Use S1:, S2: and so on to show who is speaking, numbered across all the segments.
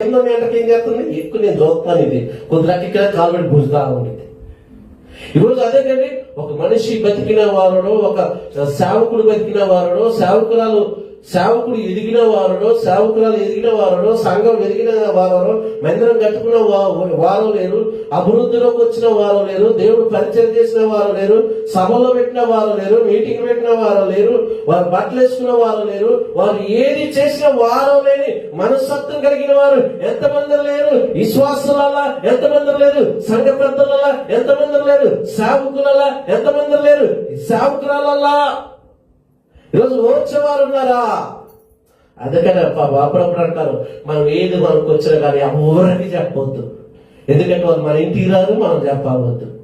S1: ఎన్నో నెలలకి ఏం చేస్తుంది? ఎక్కువ నేను చూస్తాను ఇది. కొద్దిగా ఇక్కడ కాలుబడి భుజుతా ఉండేది ఈరోజు అదే కండి ఒక మనిషి బతికిన వారుడో ఒక సేవకుడు బతికిన వారుడో సేవకురాలు సేవకుడు ఎదిగిన వారుడో సేవకురాలు ఎదిగిన వారుడో సంఘం ఎదిగిన వారు మందిరం కట్టుకున్న వారు లేరు అభివృద్ధిలోకి వచ్చిన వారు లేరు దేవుడు పరిచయం చేసిన వారు లేరు సభలో పెట్టిన వారు లేరు మీటింగ్ పెట్టిన వారు లేరు వారు బట్టలు వేసుకున్న వారు లేరు వారు ఏది చేసిన వారు లేని మనస్తత్వం కలిగిన వారు ఎంతమంది లేరు? విశ్వాసులలో ఎంతమంది లేరు? సంఘ పెద్దలలా ఎంతమంది లేరు? సేవకులలా ఎంతమంది లేరు? సేవకురాలల్లా ఈరోజు ఓర్చేవారు ఉన్నారా? అందుకనే అప్పుడప్పుడు అంటారు మనం ఏది మనకు వచ్చినా కానీ ఎవరికి చెప్పవద్దు. ఎందుకంటే వాళ్ళు మన ఇంటికి రాదు మనం చెప్పవద్దు.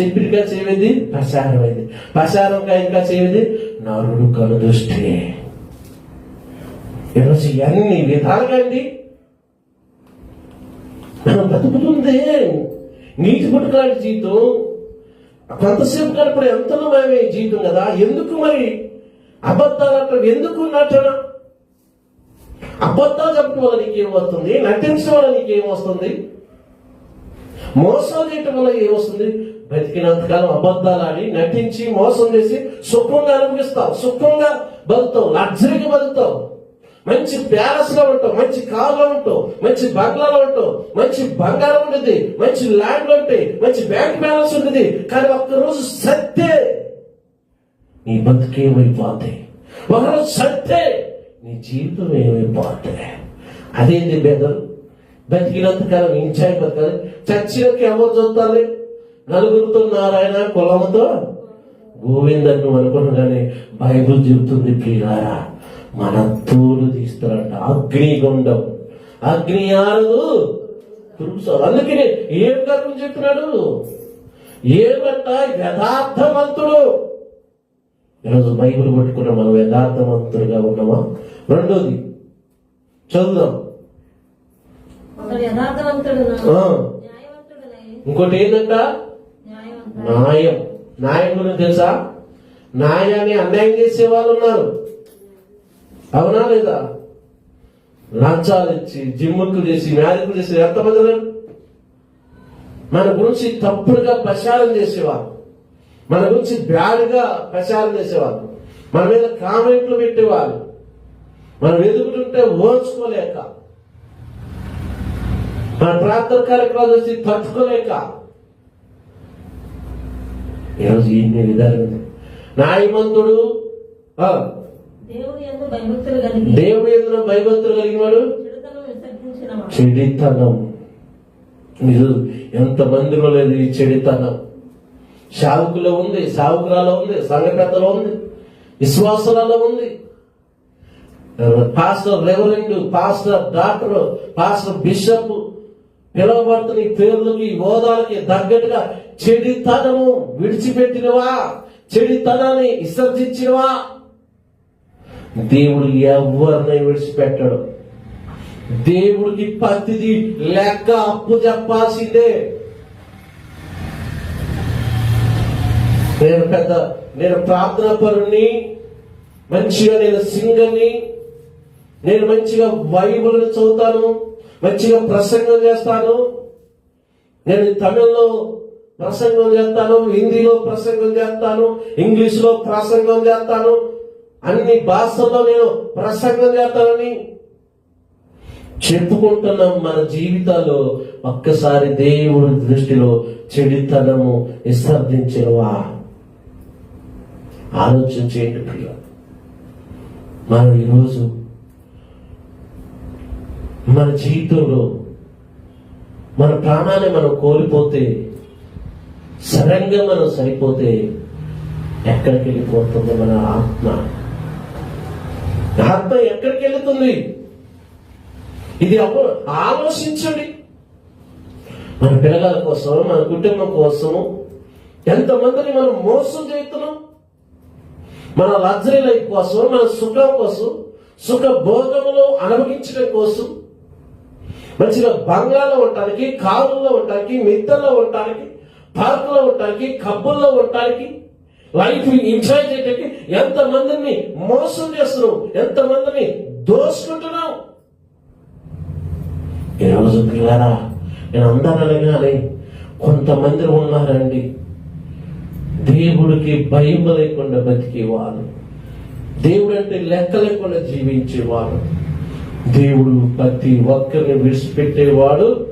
S1: చెప్పిగా చేసేది ప్రసారమైంది ప్రసారంగా ఇంకా చేసేది నరుడు కను దృష్టి. ఈరోజు ఎన్ని విధాలుగా అండి? మనం బతుకుతుంది. నీటి పుట్టుకలాంటి జీవితం. కొంతసేపు గడపడం ఎంతలో మేమే జీవితం కదా? ఎందుకు మరి అబద్ధాలు అంటారు ఎందుకు నటన? అబద్ధాలు చెప్పడం వల్ల నీకేం వస్తుంది నటించడం వల్ల నీకేం వస్తుంది మోసం చేయటం వల్ల ఏమొస్తుంది బతికినంతకాలం అబద్ధాలు ఆడి నటించి మోసం చేసి సుఖంగా అనుభవిస్తావు. సుఖంగా బతుకుతావు. లగ్జరీగా బతుకుతావు. మంచి ప్యాలెస్లో ఉంటావు. మంచి కార్లో ఉంటావు. మంచి బంగ్లాలో ఉంటావు. మంచి బంగారం ఉంటుంది. మంచి ల్యాండ్ ఉంటాయి మంచి బ్యాంక్ బ్యాలెన్స్ ఉంటుంది. కానీ ఒక్కరోజు సత్తే నీ బతుకేమైపోతాయి ఒకరోజు సత్తే నీ జీవితం ఏమైపోతే అదేంటి బెదరు. బతికినంతకాలం ఎంజాయ్ బతకాలి చచ్చినకి ఎవరు చూడాలి నలుగురితో నారాయణ కులముతో? గోవిందన్ను అనుకున్నాను కానీ బైబుల్ చెబుతుంది ప్రియారా మన తోలు తీస్తారంట. అగ్నిగుండం. అగ్ని ఆరదు. తుడుస్తారు అందుకనే ఏం గర్వం చెప్తున్నాడు? ఏమంట యథార్థవంతుడు? ఈరోజు బైబిల్ పట్టుకున్న మనం యథార్థవంతులుగా ఉన్నామా? రెండోది చదువుదాం ఇంకోటి ఏంటంట న్యాయం. న్యాయం గురించి తెలుసా? న్యాయాన్ని అన్యాయం చేసే వాళ్ళు ఉన్నారు. అవునా లేదా? లంచాలు ఇచ్చి జిమ్ముకులు చేసి మ్యారేజ్లు చేసి ఎంతమంది? మన గురించి తప్పుడుగా ప్రచారం చేసేవారు. మన గురించి బ్యాడ్గా ప్రచారం చేసేవారు మన మీద కామెంట్లు పెట్టేవారు మనం ఎదుగుతుంటే ఓర్చుకోలేక. మన ప్రార్థన కార్యక్రమాలు వచ్చి తట్టుకోలేక. ఈరోజు ఇన్ని విధాలు
S2: కలిగి
S1: దేవుడు ఎదురు భయభక్తులు
S2: విసర్జించిన వాడు.
S1: చెడితనం. ఎంత మందిలో లేదు ఈ చెడితనం. సావుకులో ఉంది సావుకురాలో ఉంది సంఘ పెద్దలో ఉంది విశ్వాసులలో ఉంది. Pastor reverend pastor doctor pastor bishop పిలువబడుతున్న ఈ పేర్లకి హోదాలకి తగ్గట్టుగా చెడితనము విడిచిపెట్టినవా? చెడితనాన్ని విసర్జించినవా? దేవుడు ఎవరిని విడిచిపెట్టడు? దేవుడికి పత్తిది లెక్క అప్పు చెప్పాల్సిందే. నేను పెద్ద నేను ప్రార్థన పరుణ్ణి మంచిగా నేను సింగర్ని నేను మంచిగా బైబుల్ చదువుతాను మంచిగా ప్రసంగం చేస్తాను నేను తమిళ్ళో ప్రసంగం చేస్తాను హిందీలో ప్రసంగం చేస్తాను ఇంగ్లీష్లో ప్రసంగం చేస్తాను అన్ని భాషల్లో నేను ప్రసంగం చేస్తానని చెప్పుకుంటున్నాం మన జీవితాల్లో. ఒక్కసారి దేవుడి దృష్టిలో చెడితనము విసర్జించినవా ఆలోచన చేయండి ప్రియ మనం ఈరోజు మన జీవితంలో మన ప్రాణాన్ని మనం కోల్పోతే సడన్గా మనం సరిపోతే ఎక్కడికి వెళ్ళిపోతుంది మన ఆత్మ? ఆత్మ ఎక్కడికి వెళుతుంది? ఇది ఆలోచించండి. మన పిల్లల కోసం మన కుటుంబం కోసం ఎంతమందిని మనం మోసం చేస్తున్నాం? మన లగ్జరీ లైఫ్ కోసం మన సుఖం కోసం సుఖ భోగములు అనుభవించడం కోసం మంచిగా బంగ్లాలో ఉండటానికి కారుల్లో ఉండటానికి మిద్దల్లో ఉండటానికి పార్కులో ఉండటానికి కబ్బుల్లో ఉండటానికి లైఫ్ ఎంజాయ్ చేయడానికి ఎంత మందిని మోసం చేస్తున్నావు ఎంత మందిని దోసుకుంటున్నాం ఈరోజు పిల్లరా నేను అందరూ అనగానే కొంతమంది ఉన్నారండి. దేవుడికి భయం లేకుండా బతికేవారు. దేవుడు అంటే లెక్క లేకుండా జీవించేవాడు దేవుడు ప్రతి ఒక్కరిని విడిచిపెట్టేవాడు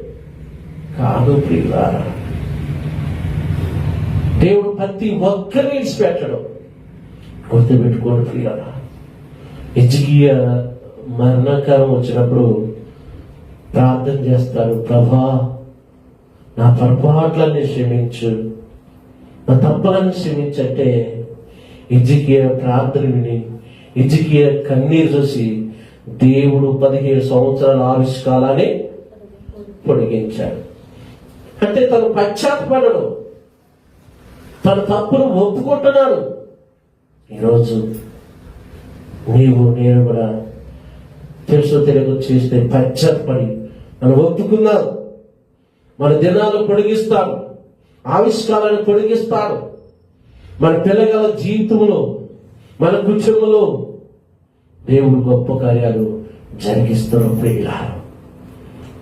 S1: కాదు ప్రియులారా. దేవుడు ప్రతి ఒక్కరిని విడిచిపెట్టడం. గుర్తుపెట్టుకోండి ప్రియులారా. ఎజిగియ మరణకాలం వచ్చినప్పుడు ప్రార్థన చేస్తారు ప్రభా నా పొరపాట్లన్నీ క్షమించు. నా తప్పులను క్షమించంటే ఇజికియ ప్రార్థన విని ఇజికియ కన్నీరు చూసి దేవుడు పదిహేడు సంవత్సరాల ఆవిష్కారాన్ని పొడిగించాడు. అంటే తను పశ్చాత్తపడడు తన తప్పును ఒప్పుకుంటున్నాడు. ఈరోజు నీవు నేను కూడా తెలుసు తెలుగు చేస్తే పశ్చాత్తపడి మనం ఒప్పుకున్నాం మన దినాలు పొడిగిస్తాను ఆవిష్కారాన్ని పొడిగిస్తాడు మన పిల్లగల జీవితంలో మన కుటుంబంలో దేవుడు గొప్ప కార్యాలు జరిగిస్తున్న ప్రియులారు.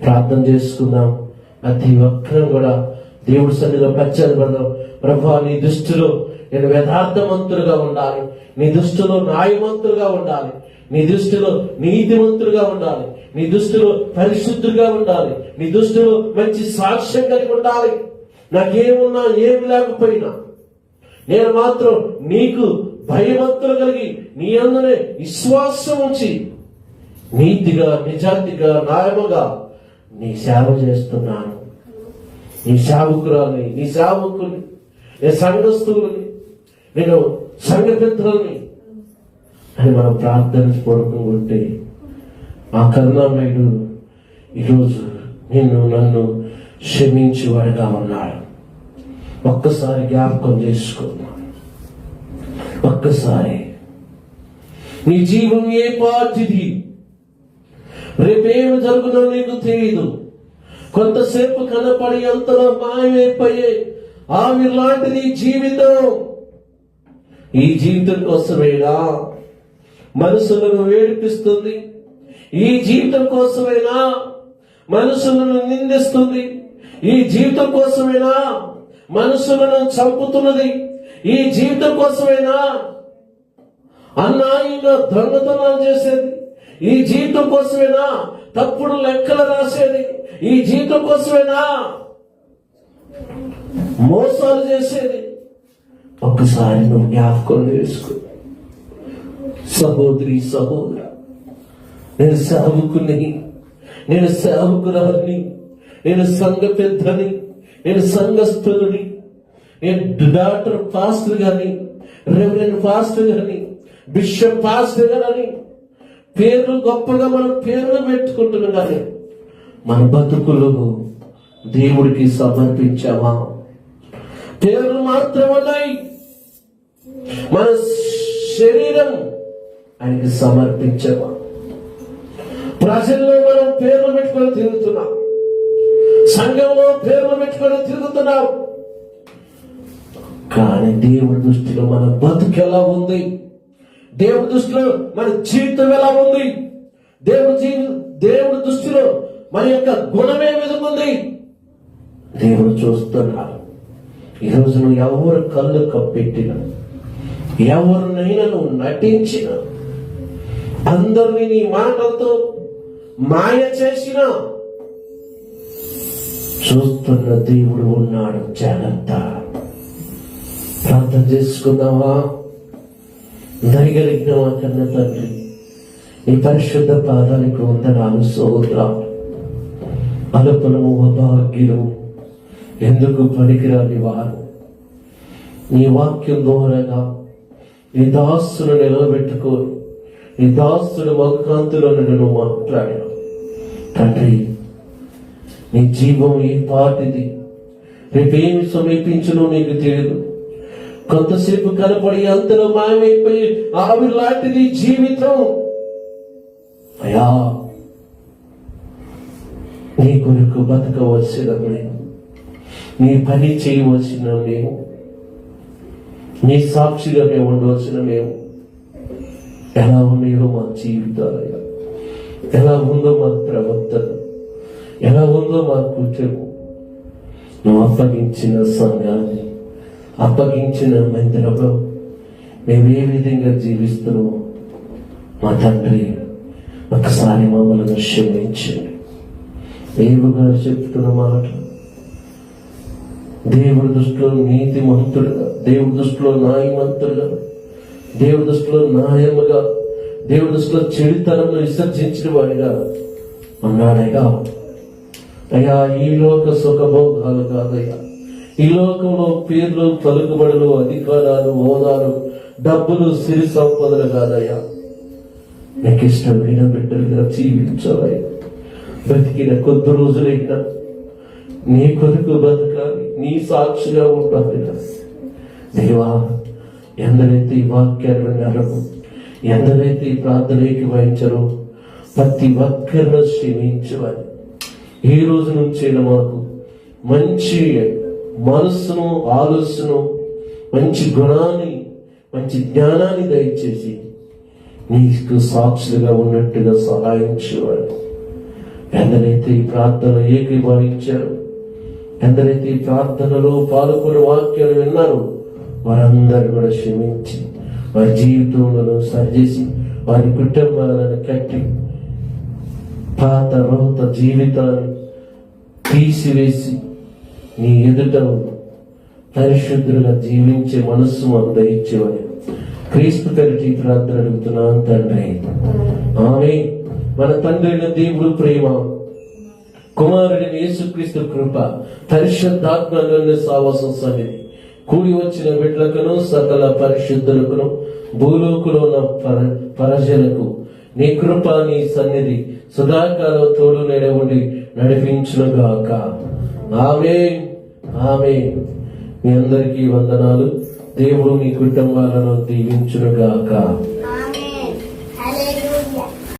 S1: ప్రార్థన చేసుకుందాం. ప్రతి ఒక్కరూ కూడా దేవుడి సన్నిధిలో పచ్చదపడదాం ప్రభా నీ దృష్టిలో నేను యథార్థవంతులుగా ఉండాలి. నీ దృష్టిలో న్యాయవంతులుగా ఉండాలి. నీ దృష్టిలో నీతివంతులుగా ఉండాలి. నీ దృష్టిలో పరిశుద్ధులుగా ఉండాలి. నీ దృష్టిలో మంచి సాక్ష్యం కలిగి ఉండాలి. నాకేమున్నా ఏమి లేకపోయినా నేను మాత్రం నీకు భయభక్తులు కలిగి నీ అందరే విశ్వాసం ఉంచి నీతిగా నిజాతిగా న్యాయముగా నీ సేవ చేస్తున్నాను. నీ సేవకురాలని నీ సేవకుని నీ సంఘస్థులని నేను సంఘ అని మనం ప్రార్థన ఉంటే ఆ కరుణామయుడు ఈరోజు నిన్ను నన్ను క్షమించేవాడుగా ఉన్నాడు ఒక్కసారి జ్ఞాపకం చేసుకుందాం ఒక్కసారి. నీ జీవం ఏ పాటిది రేపేమి జరుగునో నీకు తెలియదు కొంతసేపు కనపడి అంతలో మాయమైపోయే ఆమె లాంటిది జీవితం. ఈ జీవితం కోసమేనా? మనసులను వేడిపిస్తుంది ఈ జీవితం కోసమేనా? మనసులను నిందిస్తుంది. ఈ జీవితం కోసమేనా మనసులను చంపుతున్నది. ఈ జీవితం కోసమేనా అన్యాయంగా దొంగతనాలు చేసేది. ఈ జీవితం కోసమేనా తప్పుడు లెక్కలు రాసేది. ఈ జీవితం కోసమేనా మోసాలు చేసేది. ఒక్కసారి నువ్వు జ్ఞాపకం చేసుకో. సహోదరి సహోదర నేను సేవకుని నేను సేవకురాలని. నేను సంఘ పెద్దని నేను సంఘస్థులని నేను డాక్టర్ పాస్టర్ గాని రెవరెండ్ పాస్టర్ గాని బిషప్ పాస్టర్ గాని పేర్లు గొప్పగా మనం పేర్లు పెట్టుకుంటున్నాం కానీ మన బతుకులు దేవుడికి సమర్పించామా పేర్లు మాత్రమన్నాయి మన శరీరం ఆయనకి సమర్పించామా ప్రజల్లో మనం పేర్లు పెట్టుకొని తిరుగుతున్నాం. సంఘంలో పేర్లు పెట్టుకొని తిరుగుతున్నావు కానీ దేవుడి దృష్టిలో మన బతుకు ఎలా ఉంది? దేవుడి దృష్టిలో మన జీవితం ఎలా ఉంది? దేవుడి జీవి దేవుడి దృష్టిలో మన యొక్క గుణమే ఏ ఉంది? దేవుడు చూస్తున్నాడు. ఈరోజు నువ్వు ఎవరు కళ్ళు కప్పెట్టిన ఎవరినైనా నువ్వు నటించిన అందరినీ నీ మాటలతో మాయ చేసినా చూస్తున్న దేవుడు ఉన్నాడు జాగ్రత్త. ప్రార్థన చేసుకున్నావా దయగలిగినవా కన్న తండ్రి ఈ పరిశుద్ధ పాదాలకు వందనాలు సోదరాలు. అలుపులము అభాగ్యులు ఎందుకు పనికిరాని వారు? నీ వాక్యం ద్వారాగా నీ దాస్తులు నిలబెట్టుకొని నీ దాసుడు మగకాంతిలో నువ్వు మాట్లాడాను తండ్రి నీ జీవం ఏ పాటిది రేపేమి సమీపించను నీకు తెలియదు కొంతసేపు కనపడి అంతలో మాయమైపోయి ఆవిరి లాంటిది జీవితం. అయా నీ కొరకు బతకవలసిన మేము నీ పని చేయవలసిన మేము నీ సాక్షిగా మేము ఉండవలసిన మేము ఎలా ఉన్నాయో మా జీవితాలయ్యా? ఎలా ఉందో మా ప్రవర్తన? ఎలా ఉందో మాకు చెప్పు నువ్వు అప్పగించిన సంఘాన్ని అప్పగించిన మందిరంలో మేము ఏ విధంగా జీవిస్తున్నాము మా తండ్రి ఒకసారి మమ్మల్ని క్షమించండి దేవుడు గారు చెప్తున్న మాట దేవుడి దృష్టిలో నీతి మంతుడుగా దేవుడి దృష్టిలో న్యాయమంతుడుగా దేవుడి దృష్టిలో న్యాయముగా దేవుడి దృష్టిలో చెడుతనంలో విసర్జించిన వాడిగా అన్నాడయ్యా అయ్యా ఈ లోక సుఖభోగాలు కాదయ్యా ఈ లోకంలో పేర్లు పలుకుబడులు అధికారాలు హోదాలు డబ్బులు సిరి సంపదలు కాదయ్యా. నీకు ఇష్టమైన బిడ్డలుగా జీవించవయ్యా. బ్రతికిన కొద్ది రోజులైనా నీ కొరకు బ్రతకాలి నీ సాక్షిగా ఉండాలి. దేవా ఎందరైతే ఈ వాక్యాలు విన్నారో ఎందరైతే ఈ ప్రార్థనకి వహించరో ప్రతి ఒక్కరిని క్షమించవాలి ఈ రోజు నుంచి మాకు మంచి మనస్సును ఆలోచన మంచి గుణాన్ని మంచి జ్ఞానాన్ని దయచేసి నీకు సాక్షులుగా ఉన్నట్టుగా సహాయం చేయవాడు ఎందరైతే ఈ ప్రార్థన ఏకీభవించారు ఎందరైతే ఈ ప్రార్థనలో పాల్గొని వాక్యాలు విన్నారు వారందరూ కూడా క్షమించి వారి జీవితంలో సరిచేసి వారి కుటుంబాలను కట్టి పాత రోత జీవితాన్ని తీసివేసి నీ ఎదుట పరిశుద్ధులుగా జీవించే మనస్సు మాకు దయచేవాడు క్రీస్తు తరటి ప్రార్థన అడుగుతున్నాను తండ్రి. ఆమె మన తండ్రి దేవుడు ప్రేమ కుమారుడిని యేసుక్రీస్తు కృప పరిశుద్ధాత్మలోని సావాసం సన్నిధి. కూడి వచ్చిన బిడ్డలకును సకల పరిశుద్ధులకును భూలోకులో ఉన్న పర పరజలకు నీ కృప నీ సన్నిధి సదాకాలం తోడు నేడ ఉండి నడిపించును గాక ఆమె ఆమె మీ అందరికీ వందనాలు. దేవుడు మీ కుటుంబాలను దీవించును గాక